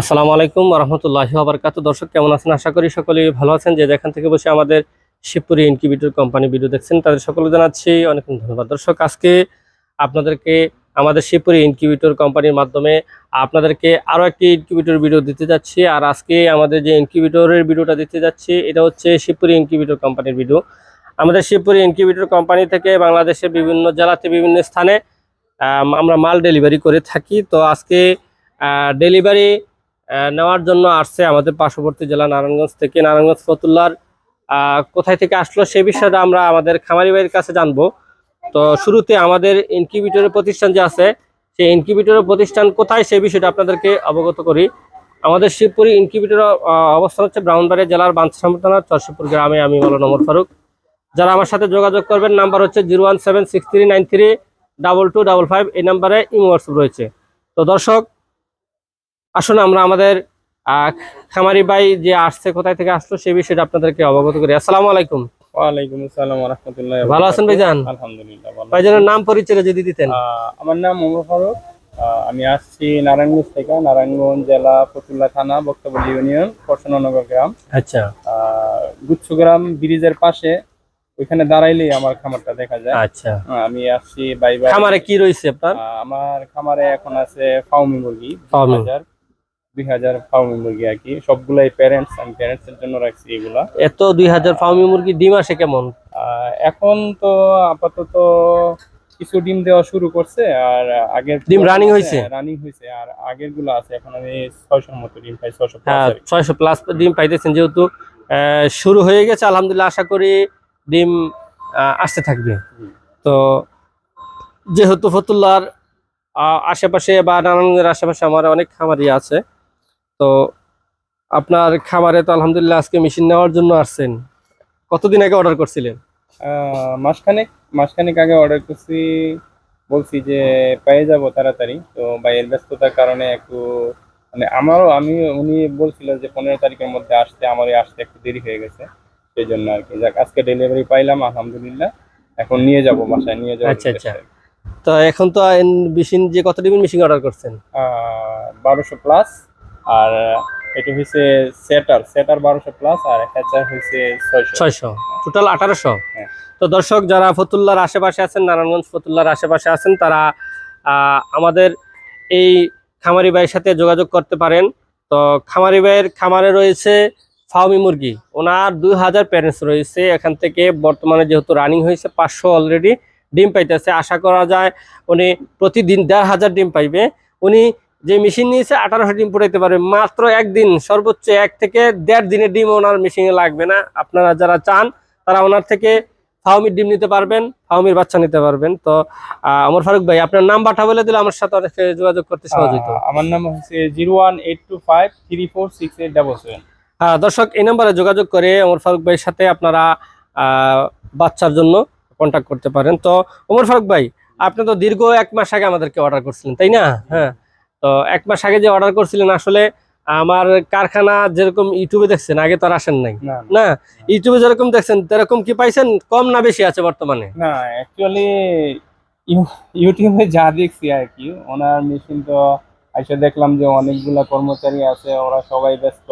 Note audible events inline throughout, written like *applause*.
আসসালামু আলাইকুম রহমতুল্লাহ আবরকাত দর্শক, কেমন আছেন? আশা করি সকলেই ভালো আছেন। যে যেখান থেকে বসে আমাদের শিবপুরি ইনকিউবেটর কোম্পানি ভিডিও দেখছেন, তাদের সকলে জানাচ্ছি অনেক ধন্যবাদ। দর্শক, আজকে আপনাদেরকে আমাদের শিবপুরি ইনকিউবেটর কোম্পানির মাধ্যমে আপনাদেরকে আরও একটি ইনকিউবেটর ভিডিও দিতে যাচ্ছি। আর আজকে আমাদের যে ইনকিউবেটরের ভিডিওটা দিতে যাচ্ছি, এটা হচ্ছে শিবপুরি ইনকিউবেটর কোম্পানির ভিডিও আমাদের শিবপুরি ইনকিউবেটর কোম্পানি থেকে বাংলাদেশের বিভিন্ন জেলাতে বিভিন্ন স্থানে আমরা মাল ডেলিভারি করে থাকি। তো আজকে ডেলিভারি নেওয়ার জন্য আসছে আমাদের পার্শ্ববর্তী জেলা নারায়ণগঞ্জ থেকে। নারায়ণগঞ্জ ফতুল্লার কোথায় থেকে আসলো সে বিষয়টা আমরা আমাদের খামারি ভাইয়ের কাছে জানব। তো শুরুতে আমাদের ইনকিউবেটরের প্রতিষ্ঠান যে আছে, সেই ইনকিউবেটরের প্রতিষ্ঠান কোথায় সে বিষয়টা আপনাদেরকে অবগত করি। আমাদের শিবপুরি ইনকিউবেটর অবস্থান হচ্ছে ব্রাউনবাড়িয়া জেলার বাঞ্ছাম থানার চরশিবপুর গ্রামে। আমি মৌলানা ওমর ফারুক। যারা আমার সাথে যোগাযোগ করবেন, নাম্বার হচ্ছে zero one seven six three nine three double two double five. এই নাম্বারে ইমো রয়েছে। তো দর্শক আসুন আমরা আমাদের খামারি ভাই যে আসছে কোথায় থেকে আসলো সেই বিষয়টা আপনাদেরকে অবগত করি। আসসালামু আলাইকুম। ওয়ালাইকুম আসসালাম রহমতুল্লাহ ভালো আছেন ভাইজান? আলহামদুলিল্লাহ ভাইজানের নাম পরিচয় যদি দিতেন। আমার নাম ওমর ফারুক। আমি আসছি নারায়ণগঞ্জ থেকে। নারায়ণগঞ্জ জেলা ফতুল্লা থানা বক্তবলী ইউনিয়ন কর্ষণনগর গ্রাম। আচ্ছা। ব্রিজের পাশে। ওইখানে দাঁড়াইলেই আমার খামারটা দেখা যায়। আচ্ছা। আমি আসছি বাই বাই খামারে কি রয়েছে আপনার? আমার খামারে এখন আছে ফাউমি মুরগি ফাউমি। হাজার দুই হাজার ফাউমি মুরগি আর কি। সবগুলাই প্যারেন্টস আমি প্যারেন্টস এর জন্য রাখছি এগুলা। এত দুই হাজার ফার্মি মুরগি ডিম আসে কেমন? এখন তো আপাতত কিছু ডিম দেওয়া শুরু করছে আর আগের ডিম running হইছে? রানিং হয়েছে আর আগেরগুলো আছে এখন আমি ছয়শোর মতো ডিম পাই ছয়শো হ্যাঁ ছয়শো প্লাস ডিম পাইতেছেন যেহেতু শুরু হয়ে গেছে আলহামদুলিল্লাহ আশা করি ডিম আসতে থাকবে। তো যেহেতু ফতুল্লার আহ, আশেপাশে বা নারায়ণগঞ্জের আশেপাশে আমার অনেক খামারি আছে তো আপনার খামারে তো আলহামদুলিল্লাহ আজকে মেশিন নেওয়ার জন্য আসছেন। কতদিন আগে অর্ডার করছিলেন? মাসখানেক মাসখানেক আগে অর্ডার করছি। বলছি যে পেয়ে যাব তাড়াতাড়ি। তো ভাইয়ের ব্যস্ততার কারণে একটু মানে আমারও আমি উনি বলছিল যে পনেরো তারিখের মধ্যে আসতে আমারই আসতে একটু দেরি হয়ে গেছে। সেই জন্য আর কি। যাক আজকে ডেলিভারি পাইলাম আলহামদুলিল্লাহ। এখন নিয়ে যাব বাসায় নিয়ে যাব আচ্ছা, আচ্ছা। তো এখন তো মেশিন যে কত ডিমের মেশিন অর্ডার করছেন বারোশো প্লাস আর এটা হয়েছে সেটার সেটার বারোশো প্লাস আর হ্যাচার হয়েছে ছয়শো। ছয়শো টোটাল আঠারোশো। হ্যাঁ। তো দর্শক যারা ফতুল্লার আশেপাশে আছেন নারায়ণগঞ্জ ফতুল্লার আশেপাশে আছেন তারা আমাদের এই খামারি ভাইয়ের সাথে যোগাযোগ করতে পারেন। তো খামারি ভাইয়ের খামারে রয়েছে ফাউমি মুরগি। ওনার দুই হাজার প্যারেন্টস রয়েছে। এখান থেকে বর্তমানে যেহেতু রানিং হয়েছে পাঁচশো অলরেডি ডিম পাইতেছে। আশা করা যায় উনি প্রতিদিন দেড় হাজার ডিম পাইবে। উনি যে মেশিন নিয়েছে আঠারোশো ডিম ফুটাইতে পারবে। মাত্র একদিন সর্বোচ্চ এক থেকে দেড় দিনের ডিম ওনার মেশিনে লাগবে না। আপনারা যারা চান তারা ওনার থেকে ফাউমির ডিম নিতে পারবেন ফাউমির বাচ্চা নিতে পারবেন। তো আহ, অমর ফারুক ভাই আপনার নাম্বারটা বলে দিলে আমার সাথে অনেক যোগাযোগ করতে সহজ হতো আমার নাম হচ্ছে zero one eight two five three four six eight double seven. হ্যাঁ দর্শক এই নাম্বারে যোগাযোগ করে ওমর ফারুক ভাইয়ের সাথে আপনারা বাচ্চার জন্য কন্ট্যাক্ট করতে পারেন। তো ওমর ফারুক ভাই আপনি তো দীর্ঘ এক মাস আগে আমাদেরকে অর্ডার করছিলেন তাই না? হ্যাঁ। তো এক মাস আগে যে অর্ডার করছিলেন আসলে আমার কারখানা যেরকম ইউটিউবে দেখছেন আগে তো আর আসেন নাই। না ইউটিউবে যেরকম দেখছেন তেরকম কি পাইছেন? কম না বেশি আছে বর্তমানে? না অ্যাকচুয়ালি ইউটিউবে যা দেখছি আর কি ওনার মেশিন তো এসে দেখলাম যে অনেকগুলা কর্মচারী আছে ওরা সবাই ব্যস্ত।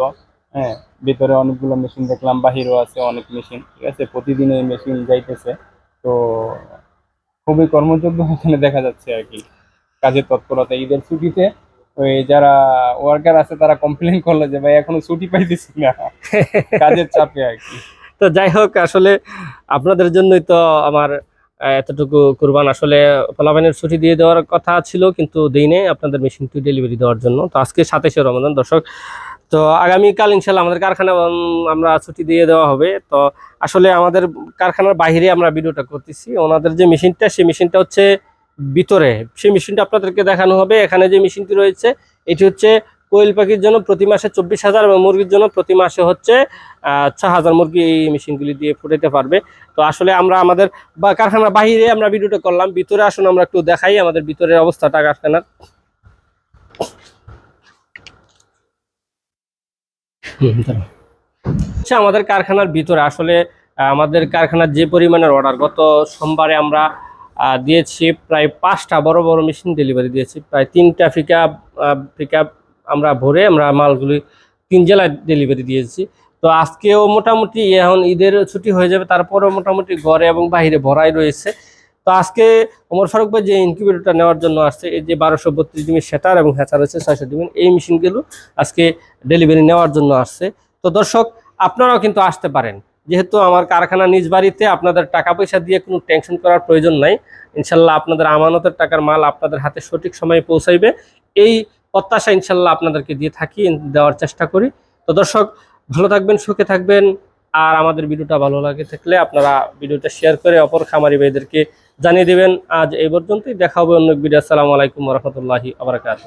হ্যাঁ ভিতরে অনেকগুলো মেশিন দেখলাম বাহিরেও আছে অনেক মেশিন ঠিক আছে? প্রতিদিন এই মেশিন যাইতেছে। তো খুবই কর্মযোগ্য এখানে দেখা যাচ্ছে আর কি কাজের তৎপরতা। ঈদের ছুটিতে ওই যারা ওয়ার্কার আছে তারা কমপ্লেন করল যে ভাই এখনও ছুটি পাইতেছি না। *laughs* কাজের চাপে আর কি। তো যাই হোক আসলে আপনাদের জন্যই তো আমার এতটুকু কুরবান। আসলে ফলাফানের ছুটি দিয়ে দেওয়ার কথা ছিল কিন্তু দেই নাই আপনাদের মেশিনটি ডেলিভারি দেওয়ার জন্য। তো আজকে সাতাশে রমজান দর্শক। তো আগামীকাল ইনশাল্লাহ আমাদের কারখানা আমরা ছুটি দিয়ে দেওয়া হবে। তো আসলে আমাদের কারখানার বাইরে আমরা ভিডিওটা করতেছি। ওনাদের যে মেশিনটা সেই মেশিনটা হচ্ছে ভিতরে, সেই মেশিনটা আপনাদেরকে দেখানো হবে। এখানে যে মেশিনটি রয়েছে, এটি হচ্ছে কোয়েল পাখির জন্য প্রতি মাসে চব্বিশ হাজার এবং মুরগির জন্য প্রতি মাসে হচ্ছে ছ হাজার মুরগি এই মেশিনগুলি দিয়ে ফুটাইতে পারবে। তো আসলে আমরা আমাদের বা কারখানার বাইরে আমরা ভিডিওটা করলাম, ভিতরে আসুন আমরা একটু দেখাই আমাদের ভিতরের অবস্থাটা কারখানার। আচ্ছা আমাদের কারখানার ভিতরে, আসলে আমাদের কারখানার যে পরিমাণের অর্ডার গত সোমবারে আমরা আহ, দিয়েছি প্রায় পাঁচটা বড় বড় মেশিন ডেলিভারি দিয়েছি। প্রায় তিনটা পিকআপ পিকআপ আমরা ভরে আমরা মালগুলি তিন জেলায় ডেলিভারি দিয়েছি। তো আজকেও মোটামুটি এখন ঈদের ছুটি হয়ে যাবে তারপরেও মোটামুটি ঘরে এবং বাইরে ভরাই রয়েছে। তো আজকে ওমর ফারুক ভাই যে ইনকিউবেটরটা নেওয়ার জন্য আসছে এই যে বারোশো বত্রিশ ডিমের সেটার এবং হ্যাচার রয়েছে ছয়শো ডিমের এই মেশিনগুলো আজকে ডেলিভারি নেওয়ার জন্য আসছে। তো দর্শক আপনারাও কিন্তু আসতে পারেন। যেহেতু আমার কারখানা নিজ বাড়িতে, আপনাদের টাকা পয়সা দিয়ে কোনো টেনশন করার প্রয়োজন নাই। ইনশাল্লাহ আপনাদের আমানতের টাকার মাল আপনাদের হাতে সঠিক সময়ে পৌঁছাইবে। এই প্রত্যাশা ইনশাল্লাহ আপনাদেরকে দিয়ে থাকি, দেওয়ার চেষ্টা করি। তো দর্শক, ভালো থাকবেন, সুখে থাকবেন। আর আমাদের ভিডিওটা ভালো লাগে থাকলে আপনারা ভিডিওটা শেয়ার করে অপর খামারি ভাইদেরকে জানিয়ে দেবেন। আজ এই পর্যন্তই, দেখা হবে অন্য ভিডিও। আসসালামু আলাইকুম রহমতুল্লাহি আবরাকাত